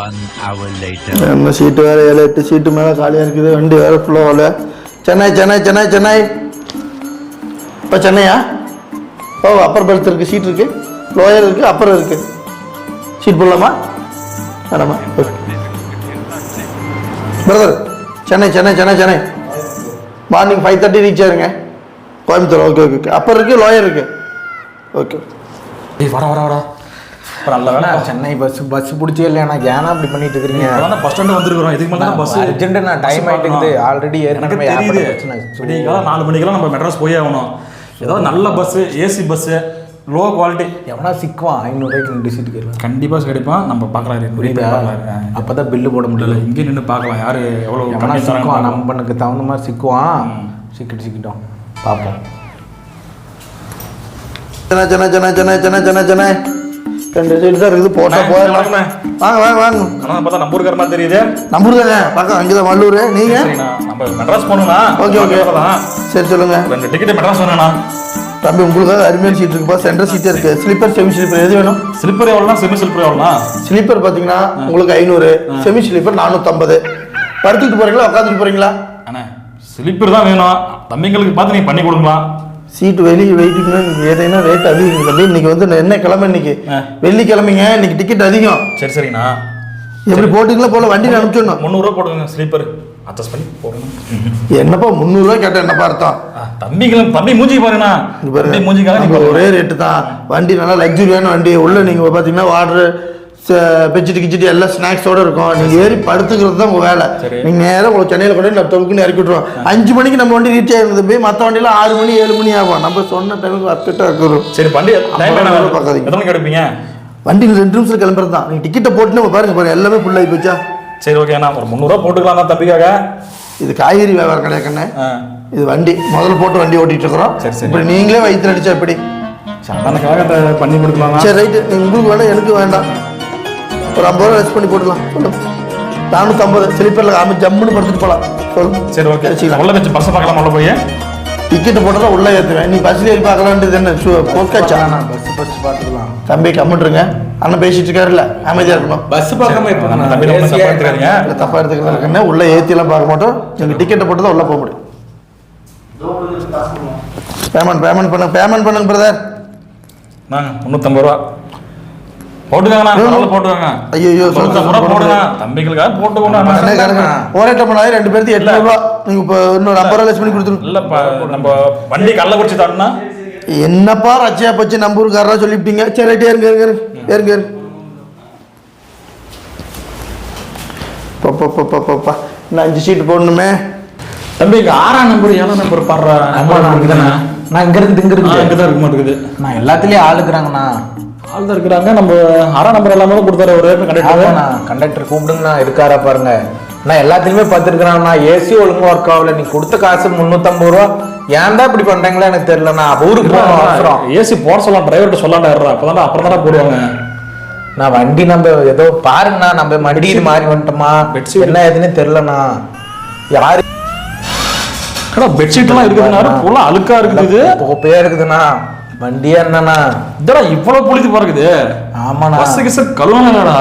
One என்ன சீட்டு வேற ஏழு எட்டு சீட்டு மேலே காலியாக இருக்குது. வண்டி வேற ஃபுல்லாக வரல. சென்னை சென்னை சென்னை சென்னை. இப்போ சென்னையா? ஓ அப்பர் பெல்ட் இருக்கு சீட் இருக்குது லோயர் இருக்குது அப்பர் இருக்குது சீட் போடலாமா? வேணாமா? Brother Chennai Chennai Chennai Chennai. Morning five thirty reach ஆயிருங்க. Coimbatore okay okay okay upper இருக்குது லோயர் இருக்குது ஓகே வர வர வர அப்புறம் நல்ல வேலை? சென்னை பஸ் பஸ் பிடிச்சே இல்லையா? நான் ஏன்னா அப்படி பண்ணிட்டு இருக்கிறீங்க? இப்பதான் பஸ் ஸ்டாண்ட் வந்திருக்கிறோம். இதுக்கு மேல தான் பஸ் அர்ஜென்ட் நான் டைம் ஆயிட்டு இருக்குது. ஆல்ரெடி எனக்கு தெரியுது. நாலு மணிக்கெல்லாம் நம்ம மெட்ராஸ் போயே ஆகணும். ஏதாவது நல்ல bus AC bus low quality எவனா சிக்குவான் ஐநூறுரூவாய்க்கு ரெண்டு சீட்டு கேட்கலாம் கண்டிப்பா கிடைப்பான் நம்ம பார்க்கலாம் புரியுதா? அப்பதான் பில்லு போட முடியல இங்கே நின்று பார்க்கலாம் யாரு எவ்வளவு எவனா சிக்குவான் நம்ம பண்ணுக்கு தகுந்த மாதிரி சிக்குவான். சிக்கிட்டு சிக்கிட்டோம். பார்ப்போம். சென்னை சென்னை சென்னை சென்னை சென்னை சென்னை சென்னை. ரெண்டு சீட்டு தான் இருக்குது. போட்டா அண்ணே, போயிடலாம் வணக்கம்ண்ணே. வாங்க வாங்க வாங்க. ஆனால் பார்த்தா நம்ம ஊருக்கார மாதிரி தெரியுது. நம்பர் தானே பக்கம் அங்கே தான் வள்ளூர் நீங்கள் நம்ம மெட்ராஸ் போகணும்ண்ணா. Okay okay. தான். சரி சொல்லுங்க. ரெண்டு டிக்கெட் மெட்ராஸ் வேணும்ண்ணா தம்பி உங்களுக்காக அருமையான சீட் இருக்குப்பா. சென்டர் சீட் இருக்கு. ஸ்லீப்பர் செமி ஸ்லீப்பர் எது வேணும்? ஸ்லிப்பர் எவ்வளோண்ணா செமி ஸ்லிப்பர் எவ்வளோண்ணா ஸ்லீப்பர் பார்த்தீங்கன்னா உங்களுக்கு ஐநூறு. செமி ஸ்லீப்பர் நானூற்றம்பது படுத்துட்டு போறீங்களா உட்காந்துட்டு போறீங்களா? அண்ணே ஸ்லிப்பர் தான் வேணும். தம்பிங்களுக்கு பார்த்து நீங்கள் பண்ணி கொடுங்களா சீட் வெளியே வெயிட்டிங்னா ஏதேனா ரேட் அதிகம். தம்பி இன்னைக்கு வந்து என்ன கிழமை இன்னைக்கு. வெள்ளிக்கிழமைங்க இன்னைக்கு டிக்கெட் அதிகம். சரி சரிண்ணா. எப்படி போட்டிங்களா போல வண்டியில் அனுப்பிச்சிடணும் முந்நூறுரூவா போடுங்க ஸ்லீப்பர் அட்ஜஸ்ட் பண்ணி போடுங்க என்னப்பா முந்நூறுரூவா கேட்டேன் என்னப்பா அர்த்தம்? ஆ, தம்பிங்களுக்கு தம்பி மூஞ்சி பாருங்கண்ணா. தம்பி மூஞ்சிக்காக நீங்கள் ஒரே ரேட்டு தான். வண்டி நல்லா லக்ஸுரியான வண்டி. உள்ள நீங்க பாத்தீங்கன்னா வாட்டர் பெச்சிட்டு கிச்சிட்டு எல்லாம் ஸ்நாக்ஸோட இருக்கும். நீங்க ஏறி படுத்துக்கிறது தான் உங்க வேலை. சரி. நீங்க நேரம் உங்களுக்கு சென்னையில கொண்டு போய் நம்ம தொகுக்குன்னு இறக்கி விட்டுருவோம் அஞ்சு மணிக்கு நம்ம வண்டி ரீச் ஆயிருந்தது. போய் மற்ற வண்டியில ஆறு மணி ஏழு மணி ஆகும். நம்ம சொன்ன டைமுக்கு அப்டேட்டா இருக்கிறோம் சரி ரூபா பார்க்காதீங்க. எடுப்பீங்க? வண்டியில் ரெண்டு நிமிஷம் கிளம்புறது தான் நீங்க டிக்கெட்டை போட்டுன்னு பாருங்க. பாருங்க எல்லாமே ஃபுல் ஆகி போச்சா? சரி ஓகேண்ணா ஒரு முந்நூறுரூவா போட்டுக்கலாம் தான் தம்பிக்காக. இது காய்கறி வியாபாரம் கிடையாது கண்ணே? இது வண்டி முதல்ல போட்டு வண்டி ஓட்டிட்டு இருக்கிறோம் சரி, சரி. இப்படி நீங்களே வயிற்று அடிச்சா எப்படி? அதை பண்ணி கொடுக்கலாமா சரி ரைட்டு. உங்களுக்கு வேணாம் எனக்கு வேண்டாம். ஒரு ஐம்பது ரூபா ரெஸ்ட் பண்ணி போட்டுக்கலாம். சொல்லுங்க. நானூற்றம்பது ஸ்லீப்பரில் ஆமாம் ஜம்முன்னு படுத்துட்டு போகலாம். சொல்லுங்க. சரி ஓகே வச்சுக்கலாம் உள்ள வச்சு பஸ்ஸை பார்க்கலாம் உள்ள போய். டிக்கெட்டு போட்டதா உள்ளே ஏற்றுவேன் நீ பஸ்ஸில் ஏறி பார்க்கலான்றது என்ன? போஸ்காச்சா பஸ் பஸ் பார்த்துக்கலாம். தம்பி கம்மிட்டுருங்க அண்ணன் பேசிட்டு இருக்காருல்ல. அமைதியாக இருக்கணும். பஸ் பார்க்காம இப்போ நம்ம தம்பி ரொம்ப தப்பா எடுத்துக்காதீங்க. இல்லை தப்பாக எடுத்துக்கலாம் இருக்குன்னு உள்ளே ஏற்றிலாம் பார்க்க மாட்டோம். நீங்கள் டிக்கெட்டை போட்டு தான் உள்ளே போக முடியும். பேமெண்ட் பேமெண்ட் பண்ணுங்க பேமெண்ட் பண்ணுங்க பிரதர் நாங்க முந்நூற்றம்பது ரூபா. ரெண்டு பேருக்கு எட்நூறு ரூபா. நீங்கள் இப்போ இன்னொரு ஐம்பது ரூபா லெஸ் பண்ணி கொடுத்துருங்க இல்லப்பா நம்ம வண்டி கல்ல குடிச்சு என்னப்பா ரச்சியா பச்சு? நம்ம ஊருக்காரரா சொல்லிவிட்டீங்க. சரி ரைட்டு ஏறுங்க ஏறுங்க ஏறுங்க. ஏறுங்க பாப்பா அஞ்சு சீட்டு போடணுமே. தம்பி இங்க ஆறாம் நம்பர் ஏழாம் நம்பர் பாடுற? நான் இங்கதானே நான் இங்க இருந்து இங்க இருக்கு இங்கே தான் இருக்க மாட்டேங்குது. நான் எல்லாத்துலயும் ஆள் இருக்கிறாங்கண்ணா ஆள் தான் இருக்கிறாங்க நம்ம ஆறாம் நம்பர் எல்லாமே கொடுத்தாரு ஒரு கண்டக்டர். கண்டக்டர் கூப்பிடுங்கண்ணா இருக்காரா பாருங்க. நான் எல்லாத்துலயுமே பார்த்துருக்கிறேண்ணா ஏசி ஒழுங்கா ஒர்க் ஆகல நீ கொடுத்த காசு முந்நூற்றம்பது ரூபா. ஏன் தான் இப்படி பண்றீங்களா எனக்கு தெரியலண்ணா. ஊருக்கு போகணும் அவசரம். ஏசி போட சொல்லலாம் டிரைவர்கிட்ட சொல்லலாம்டா அப்பதான் அப்புறம் தானே போடுவாங்க. நான் வண்டி நம்ம ஏதோ பாருங்கண்ணா. நம்ம மடியில் மாறி வந்துட்டோமா. Bedsheet. என்ன ஏதுன்னு தெரியலண்ணா. யாரு? கடா பெட்ஷீட் எல்லாம் இருக்குதுனாரு ஃபுல்லா அழுக்கா இருக்குது கோப்பையா இருக்குதுண்ணா. வண்டியா என்னண்ணா இதடா இவ்வளவு புளித்து பறக்குது ஆமாண்ணா. பஸ் கழுவலடா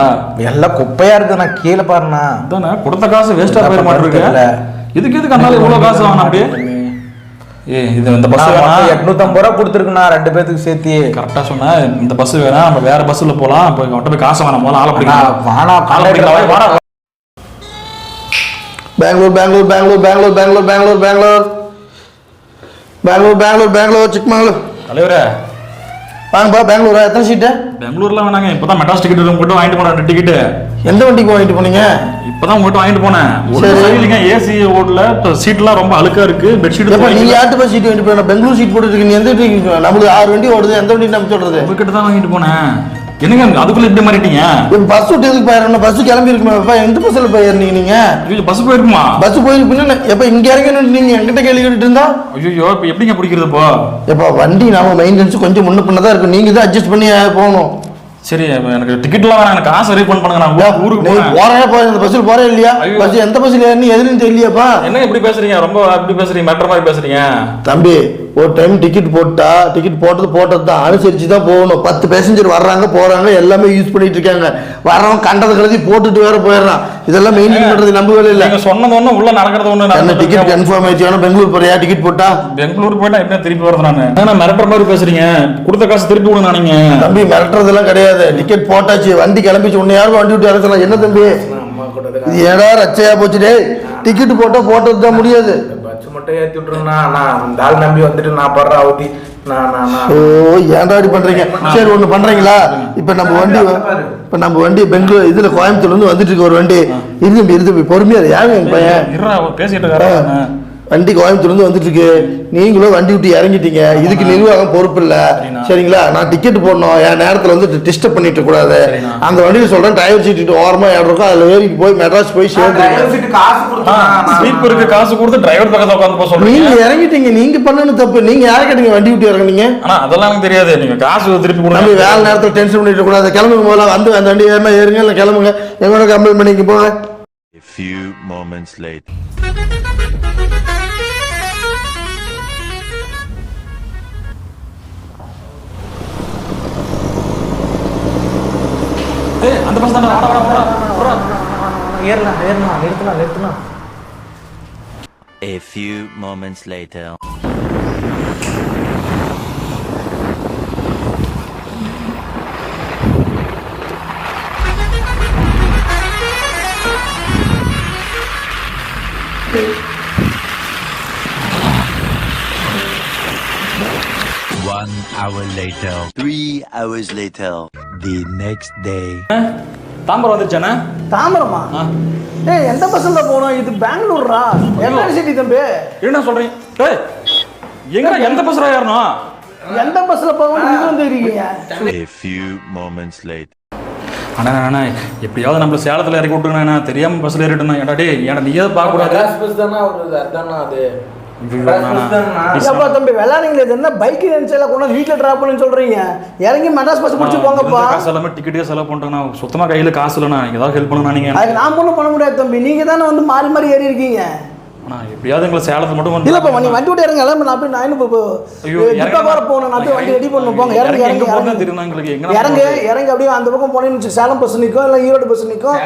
எல்லாம் குப்பையா இருக்குதுண்ணா கீழே பாருண்ணா. அதானே கொடுத்த காசு வேஸ்டா போயிட என்ன மாட்டிருக்கு. இதுக்கு எதுக்கு அதனால இவ்வளவு காசு வாங்கினா அப்படி? ஏ இது இந்த பஸ் எட்நூத்தம்பது ரூபா கொடுத்துருக்குண்ணா ரெண்டு பேத்துக்கு சேர்த்து. கரெக்டா சொன்ன. இந்த பஸ் வேணாம் நம்ம வேற பஸ்ல போலாம். இப்போ அவன்கிட்ட போய் காசு வேணாம் முதல்ல ஆளை பிடிக்கலாம் வாணா ஆளை பிடிக்கலாம் வாடா பெங்களூர் பெங்களூர் பெங்களூர் பெங்களூர் பெங்களூர் பெங்களூர் பெங்களூர். பெங்களூர் பெங்களூர் பெங்களூர் சிக்மங்களூர். தலைவரே. வாங்கப்பா பெங்களூரா? எத்தனை சீட்டு பெங்களூர்ல வேணாங்க. இப்பதான் மெட்ராஸ் டிக்கெட் உங்ககிட்ட வாங்கிட்டு போனேன் ரெண்டு டிக்கெட் எந்த வண்டிக்கு வாங்கிட்டு போனீங்க? இப்பதான் உங்ககிட்ட வாங்கிட்டு போனேன். ஒரு சரி. சரியில்லைங்க ஏசி ஓடல சீட்லாம் ரொம்ப அழுக்கா இருக்கு. பெட்ஷீட் நீங்க யார்கிட்ட போய் சீட் வாங்கிட்டு போய் பெங்களூர் சீட் போட்டுட்டு இருக்கீங்க. எந்த வண்டிக்கு நம்மளுக்கு ஆறு வண்டி ஓடுது. எந்த வண்டி நம்ம சொல்றது? உங்ககிட்ட தான் வாங்கிட்டு போனேன். என்னங்க அதுக்குள்ள இப்படி மாறிட்டீங்க? பஸ் விட்டு எதுக்கு போயிடணும் பஸ் கிளம்பி இருக்குமா? எந்த பஸ்ஸில் போயிருந்தீங்க நீங்கள் பஸ் போயிருக்குமா? பஸ் போயிருப்பீங்க எப்போ இங்கே இறங்கணும் நீங்கள் எங்கிட்ட கேள்வி கேட்டுட்டு இருந்தா? ஐயோ இப்போ எப்படிங்க பிடிக்கிறது இப்போ? எப்போ வண்டி நாம மெயின்டெனன்ஸ் கொஞ்சம் முன்ன தான் இருக்கும். நீங்கள் தான் அட்ஜஸ்ட் பண்ணி போகணும். சரி எனக்கு டிக்கெட்லாம் வேணாம். எனக்கு காசு ரீஃபண்ட் பண்ணுங்க. நான் ஊருக்கு போறேன். போறே போய் இந்த பஸ்ஸில் போறே இல்லையா? ஐயோ. பஸ் எந்த பஸ்ஸில் ஏறி எதுன்னு தெரியலையாப்பா. என்ன இப்படி பேசுறீங்க? ரொம்ப இப்படி பேசுறீங்க. மெட்ற மாதிரி பேசுறீங்க. தம்பி ஒரு டைம் டிக்கெட் போட்டா டிக்கெட் போட்டது போட்டது தான் அனுசரிச்சு தான் போகணும். பத்து பேசஞ்சர் வர்றாங்க போறாங்க எல்லாமே யூஸ் பண்ணிட்டு இருக்காங்க. வர்றவன் கண்டது கருதி போட்டுட்டு வேற போயிடுறான். இதெல்லாம் மெயின்டைன் பண்றது நம்ம வேலை இல்லை நீங்க சொன்னது ஒண்ணு உள்ள நடக்கிறது ஒண்ணு என்ன நடந்துட்டு டிக்கெட். கன்ஃபார்ம் ஆயிடுச்சு ஆனா பெங்களூர் போறியா? டிக்கெட் போட்டா? பெங்களூர் போயிட்டா எப்படி திருப்பி வருது நானு? ஏன்னா மிரட்டுற மாதிரி பேசுறீங்க? கொடுத்த காசு திருப்பி கொடுங்க நீங்க தம்பி மிரட்டுறதெல்லாம் கிடையாது. டிக்கெட் போட்டாச்சு வண்டி கிளம்பிச்சு உன்னை யாருக்கும் வண்டி விட்டு இறக்கலாம் என்ன தம்பி? ஏடா ரச்சையா போச்சு டேய். டிக்கெட் போட்டா போட்டது தான் முடியாது. மட்டும் ஏத்தி விட்டுருங்கண்ணா நான் அந்த ஆள் நம்பி வந்துட்டு நான் படுற அவதி. நான் நான் நான். ஓ ஏன்டா இப்படி பண்றீங்க? சரி ஒண்ணு பண்றீங்களா? இப்ப நம்ம வண்டி இப்ப நம்ம வண்டி பெங்களூர் இதுல கோயம்புத்தூர்ல இருந்து வந்துட்டு இருக்கு ஒரு வண்டி. இருந்து இருந்து பொறுமையா என் பையன்? பேசிட்டு இருக்காரு? வண்டி கோயம்புத்தூர்ல இருந்து வந்துட்டு இருக்கு நீங்களும் வண்டி விட்டு இறங்கிட்டீங்க. இதுக்கு நிர்வாகம் பொறுப்பு இல்ல. சரிங்களா? நான் டிக்கெட் போடணும். என் நேரத்துல வந்து டிஸ்டர்ப் பண்ணிட்டு கூடாது. அந்த வண்டியில சொல்றேன் டிரைவர் சீட்டு ஓரமா இடம் இருக்கும். அதுல ஏறி போய் மெட்ராஸ் போய் சீட்டு காசு கொடுத்தா ஸ்லீப்பருக்கு காசு கொடுத்து டிரைவர் பக்கத்துல உட்காந்து போக சொல்றீங்க? நீங்க இறங்கிட்டீங்க. நீங்க பண்ணணும் தப்பு. நீங்க யாரை கேட்டீங்க வண்டி விட்டு இறங்குனீங்க? ஆனா அதெல்லாம் எனக்கு தெரியாது. நீங்க காசு திருப்பி நம்ம கொடுங்க வேலை நேரத்தில் டென்ஷன் பண்ணிட்டு கூடாது கிளம்புங்க போல வந்து அந்த வண்டி ஏமா ஏறுங்க. இல்லை கிளம்புங்க. எங்களோட கம்ப்ளைண்ட் பண்ணிக்க போங்க. A few moments later. அந்த பஸ் தானே வாடா வாடா வாடா. ஏறலாம் ஏறலாம் நிறுத்தலாம் நிறுத்தலாம் A few moments later. One hour later. Three hours later. The next day. Tambaram வந்துருச்சானே தாம்பரமா. ஏய் எந்த பஸ்ல போனோம்? இது பெங்களூர்ரா? எம்ஆர் சிட்டி தம்பி? என்ன சொல்றீங்க? ஏய் எங்க எந்த பஸ்ல ஏறணும்? எந்த பஸ்ல போவோம் இது வந்து இருக்கீங்க A few moments later. அண்ணா அண்ணா எப்படியாவது நம்மள சேலத்துல இறக்கி விட்டுங்கண்ணா தெரியாம பஸ்ல ஏறிட்டேன் ஏடா டேய் ஏடா நீ ஏதாவது பார்க்க கூடாது? மெட்ராஸ் பஸ் தானே அவரு அதானா அது. தம்பி விளையாடுங்களே இது என்ன பைக் நினைச்சால கொண்டு வந்து வீட்டில் ட்ராப் பண்ணு சொல்றீங்க? இறங்கி மெட்ராஸ் பஸ் பிடிச்சி போங்கப்பா. காசு எல்லாமே டிக்கெட்டே செலவு பண்ணிட்டேண்ணா சுத்தமா கையில காசு இல்லைண்ணா. ஏதாவது ஹெல்ப் பண்ணுண்ணா நீங்க அதுக்கு நான் ஒன்றும் பண்ண முடியாது தம்பி. நீங்க தானே வந்து மாறி மாறி ஏறி இருக்கீங்க. எப்படியாவது எங்களை சேலத்துல மட்டும் இல்லப்பா நீ வண்டி விட்டு இறங்க எல்லாம் நான் போய் நான் இப்போ ஐயோ, ஜிப்பா வர போகணும் நான் போய் வண்டி ரெடி பண்ணணும். போங்க இறங்கி எங்க இறங்கி இறங்கி. தெரியும் எங்களுக்கு? எங்க இறங்கு இறங்கி அப்படியே அந்த பக்கம் போனேன்னு சேலம் பஸ் நிற்கும் இல்லை ஈரோடு பஸ் நிற்கும்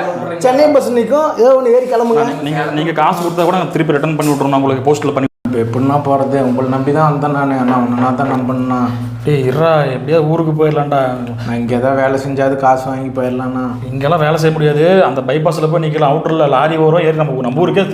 சென்னை பஸ் நிற்கும் ஏதோ ஒன்று ஏறி கிளம்புங்க. நீங்க நீங்க காசு கொடுத்தா கூட திருப்பி ரிட்டர்ன் பண்ணி விட்டுறோம் உங்களுக்கு போஸ்ட்ல பண்ணி இப்போ எப்படின்னா போறது? உங்களை நம்பி தான் வந்தேன் நான். அண்ணா உன்னை தான் நம்பணுண்ணா டேய் இருடா எப்படியாவது ஊருக்கு போயிடலாம்டா. நான் இங்கே ஏதாவது வேலை செஞ்சாது காசு வாங்கி போயிடலாண்ணா இங்கெல்லாம் வேலை செய்ய முடியாது. அந்த பைபாஸ்ல போய் நிக்கலாம். அவுட்டர்ல லாரி வரும் ஏறி நம்ம நம்ம ஊருக்கே